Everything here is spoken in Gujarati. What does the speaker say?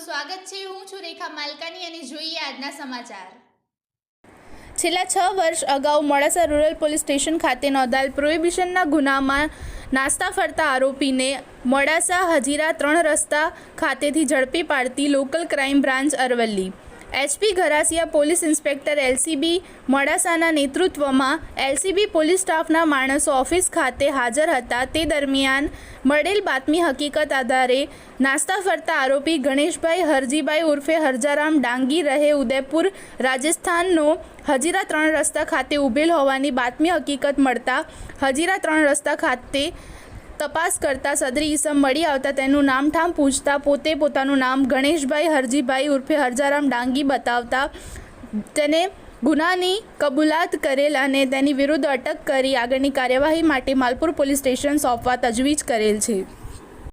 સ્વાગત છે. હું છું રેખા માલકાની અને જોઈએ આજના સમાચાર. છેલ્લા છ વર્ષ અગાઉ મોડાસા રૂરલ પોલીસ સ્ટેશન ખાતે નોંધાયેલ પ્રોહિબિશનના ગુનામાં નાસ્તા ફરતા આરોપીને મોડાસા હજીરા ત્રણ રસ્તા ખાતેથી ઝડપી પાડતી local crime branch Aravalli. H P Gharasiya police inspector LCB મોડાસાના નેતૃત્વમાં એલસીબી પોલીસ સ્ટાફના માણસો ઓફિસ ખાતે હાજર હતા. તે દરમિયાન મળેલ બાતમી હકીકત આધારે નાસ્તા ફરતા આરોપી ગણેશભાઈ હરજીભાઈ ઉર્ફે હરજારામ ડાંગી રહે ઉદયપુર રાજસ્થાનનો હજીરા ત્રણ રસ્તા ખાતે ઊભેલ હોવાની બાતમી હકીકત મળતા હજીરા ત્રણ રસ્તા ખાતે તપાસ કરતા સદરી ઈસમ મળી આવતા તેનું નામઠામ પૂછતા પોતે પોતાનું નામ ગણેશભાઈ હરજીભાઈ ઉર્ફે હરજારામ ડાંગી બતાવતા તેને ગુનાની કબૂલાત કરેલ અને તેની વિરુદ્ધ અટક કરી આગળની કાર્યવાહી માટે માલપુર પોલીસ સ્ટેશન સોંપવા તજવીજ કરેલ છે.